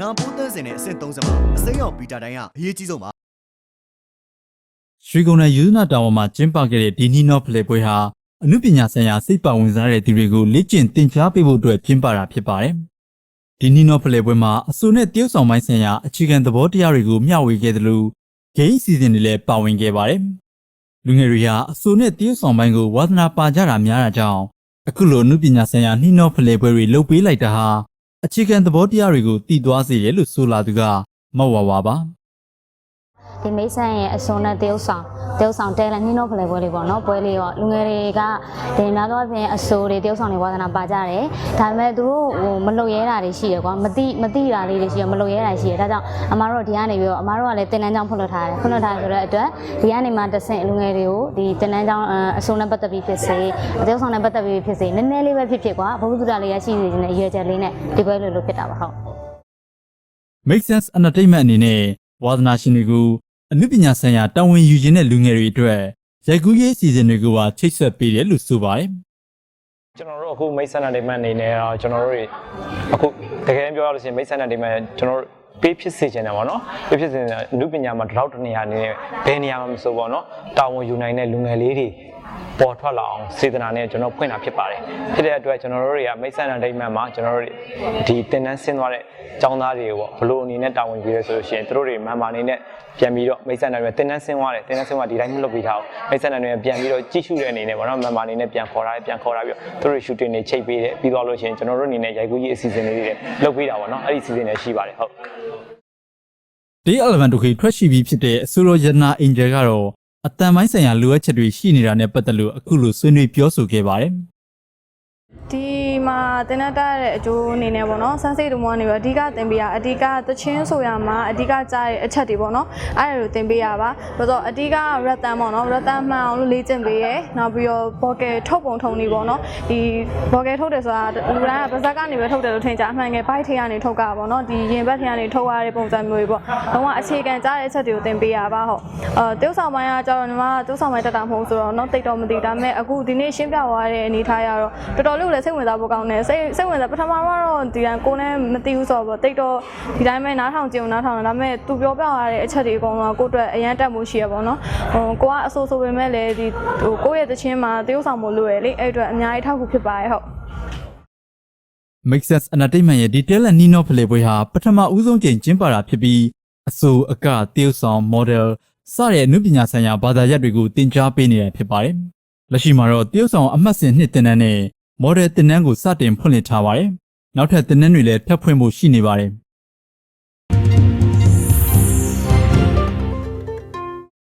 နာပိုးသန်းစင်နဲ့အဆင့်30မှာအစိမ်းရောင်ဘီတာတိုင်းကအရေးကြီးဆုံးပါရွှေကုန်းနယ်ယူဇနာတာဝန်မှာကျင်းပခဲ့တဲ့ဒီနီနော့ဖလေပွဲဟာအမှုပညာဆိုင်ရာစိတ်ပါဝင်စားတဲ့သူတွေကိုလေ့ကျင့်သင်ကြားပေးဖို့အတွက်ကျင်းပတာဖြစ်ပါတယ်။ဒီနီနော့ဖလေပွဲမှာအစိုးနဲ့တရုတ်ဆောင်ပိုင်းဆိုင်ရာအခြေခံသဘောတရားတွေကိုမျှဝေခဲ့တယ်လို့ဂိမ်းစီစဉ်တွေလည်းပါဝင်ခဲ့ပါတယ်။လူငယ်တွေဟာအစိုးနဲ့တရုတ်ဆောင်ပိုင်းကိုဝါသနာပါကြတာများတာကြောင့်အခုလိုအမှုပညာဆိုင်ရာနီနော့ဖလေပွဲတွေလုပ်ပေးလိုက်တာဟာ အခြေခံသဘောတရားတွေကိုတည်သွားစေတယ်လို့ဆိုလာသူကမောက်ဝါဝါပါ။ ဒီမိတ်ဆန်ရဲ့အစုံနဲ့တရုတ်ဆောင်တရုတ်ဆောင်တဲလဲနှင်းတော့ဖလဲပွဲလေးပေါ့နော်ပွဲလေးရောလူငယ်တွေကဒီနာတော့ပြင်အစိုးတွေတရုတ်ဆောင်တွေဝါသနာပါကြတယ်ဒါပေမဲ့သူတို့ဟိုမလုံရဲတာတွေရှိရကွာမတိမတိတာလေးတွေရှိရမလုံရဲတာရှိရဒါကြောင့်အမားတို့ဒီကနေပြီးတော့အမားတို့ကလည်းတင်တန်းကြောင်းဖွင့်လှစ်ထားတယ်ဖွင့်လှစ်ထားဆိုတဲ့အတွက်ဒီကနေမှတဆင့်လူငယ်တွေကိုဒီတင်တန်းကြောင်းအစုံနဲ့ပတ်သက်ပြီးဖြစ်စေတရုတ်ဆောင်နဲ့ပတ်သက်ပြီးဖြစ်စေနည်းနည်းလေးပဲဖြစ်ဖြစ်ကွာဘုဟုတ္တလေးရရှိနေတဲ့အရွယ်ချက်လေးနဲ့ဒီပွဲလေးလို့ဖြစ်တာပါဟုတ် Make Sense Entertainment အနေနဲ့ဝါသနာရှင်တွေကို အနုပညာဆိုင်ရာတာဝန်ယူခြင်းတဲ့လူငယ်တွေအတွက်ရိုက်ကူးရေးအစီအစဉ်တွေကိုပါချိတ်ဆက်ပေးတယ်လို့ဆိုပါတယ်ကျွန်တော်တို့အခုမိတ်ဆန္ဒဒေမန်အနေနဲ့တော့ကျွန်တော်တို့တွေအခုတကယ်ပြောရလို့ရှိရင်မိတ်ဆန္ဒဒေမန်ကျွန်တော်တို့ပေးဖြစ်စေချင်တယ်ပေါ့နော်ပေးဖြစ်စေချင်တယ်လူပညာမှာတစ်လောက်တစ်နေရာအနေနဲ့ဘယ်နေရာမှာမဆိုပေါ့နော်တာဝန်ယူနိုင်တဲ့လူငယ်လေးတွေ ပေါ်ထွက်လာအောင်စေတနာနဲ့ကျွန်တော်ဖွင့်တာဖြစ်ပါတယ်ဖြစ်တဲ့အတွက်ကျွန်တော်တို့တွေကမိတ်ဆန္ဒဒေမန်မှာကျွန်တော်တို့တွေဒီတင်တန်းဆင်းသွားတဲ့ကျောင်းသားတွေကိုပေါ့ဘလို့အနေနဲ့တာဝန်ယူရဲဆိုလို့ရှိရင်တို့တွေမန်မာအနေနဲ့ပြန်ပြီးတော့မိတ်ဆန္ဒတွေတင်တန်းဆင်းသွားတယ်တင်တန်းဆင်းသွားဒီတိုင်းမလုပ်ပြီးထားအောင်မိတ်ဆန္ဒတွေပြန်ပြီးတော့ကြည့်ရှုတဲ့အနေနဲ့ပေါ့နော်မန်မာအနေနဲ့ပြန်ခေါ်ထားတယ်ပြန်ခေါ်ထားပြီးတော့တို့တွေ shooting တွေချိန်ပေးတယ်ပြီးသွားလို့ရှိရင်ကျွန်တော်တို့အနေနဲ့ရိုက်ကူးရေးအစီအစဉ်လေးတွေလုပ်ပေးတာပေါ့နော်အဲ့ဒီအစီအစဉ်တွေရှိပါတယ်ဟုတ်။ Day 11 တို့ခေထွက်ရှိပြီးဖြစ်တဲ့အဆိုတော်ယနာအင်ဂျယ်ကတော့ အတန်ပိုင်းဆိုင်ရာလိုအပ်ချက်တွေရှိနေတာနဲ့ပတ်သက်လို့အခုလိုဆွေးနွေးပြောဆိုခဲ့ပါတယ်။ ဒီမှာတင်တတ်တဲ့အကျိုးအနေနဲ့ပေါ့နော်ဆန်းစိတ်တို့မနေပြီးအဓိကတင်ပေးရအဓိကသချင်းဆိုရမှာအဓိကကြားတဲ့အချက်တွေပေါ့နော်အဲ့ဒါကိုတင်ပေးရပါဆိုတော့အဓိကရက်တန်ပေါ့နော်ရက်တန်မှန်အောင်လို့လေ့ကျင့်ပေးရနောက်ပြီးတော့ဘော်ကယ်ထုတ်ပုံထုံနေပေါ့နော်ဒီဘော်ကယ်ထုတ်တယ်ဆိုတာလူတိုင်းကပါဇက်ကနေပဲထုတ်တယ်လို့ထင်ကြအမှန်ငယ်ဘိုက်ထဲကနေထုတ်ကြပါပေါ့နော်ဒီရင်ဘက်ထဲကနေထုတ်ရတဲ့ပုံစံမျိုးတွေပေါ့လုံးဝအခြေခံကြားတဲ့အချက်တွေကိုတင်ပေးရပါဟုတ်အဲတိုးဆောင်ပိုင်းကကျတော့ညီမတိုးဆောင်ပိုင်းတက်တာမဟုတ်ဆိုတော့နော်တိတ်တော့မသိဒါပေမဲ့အခုဒီနေ့ရှင်းပြသွားတဲ့အနေထားရတော့တော်တော်လေးလည်းစိတ်ဝင်စားဖို့ကောင်းတယ်စိတ်စိတ်ဝင်စားပထမကတော့ဒီတိုင်းကိုယ်နဲ့မသိဘူးဆိုတော့တိတ်တော့ဒီတိုင်းပဲနားထောင်ကြည့်အောင်နားထောင်တယ်ဒါပေမဲ့သူပြောပြရတဲ့အချက်တွေအကုန်လုံးကကိုယ့်အတွက်အရန်တက်မှုရှိရပါတော့ဟိုကိုကအဆိုးဆိုပေမဲ့လည်းဒီဟိုကိုယ့်ရဲ့သချင်းမှာတရုပ်ဆောင်မှုလို့ရလေအဲ့အတွက်အများကြီးထောက်ကူဖြစ်ပါရဲ့ဟုတ် Make Sense Entertainment ရဲ့ဒီ Talent Nino Play ပွဲဟာပထမဦးဆုံးကြိမ်ကျင်းပတာဖြစ်ပြီးအဆိုအကတရုပ်ဆောင် model စတဲ့အမှုပညာဆိုင်ရာဘာသာရပ်တွေကိုတင် जा ပေးနေတာဖြစ်ပါတယ်။လက်ရှိမှာတော့တရုပ်ဆောင်အမှတ်စဉ်နှစ်တင်တန်းနဲ့ model တင်တန်းကိုစတင်ဖွင့်လှစ်ထားပါတယ်။နောက်ထပ်တင်တန်းတွေလည်းထပ်ဖွင့်ဖို့ရှိနေပါတယ်။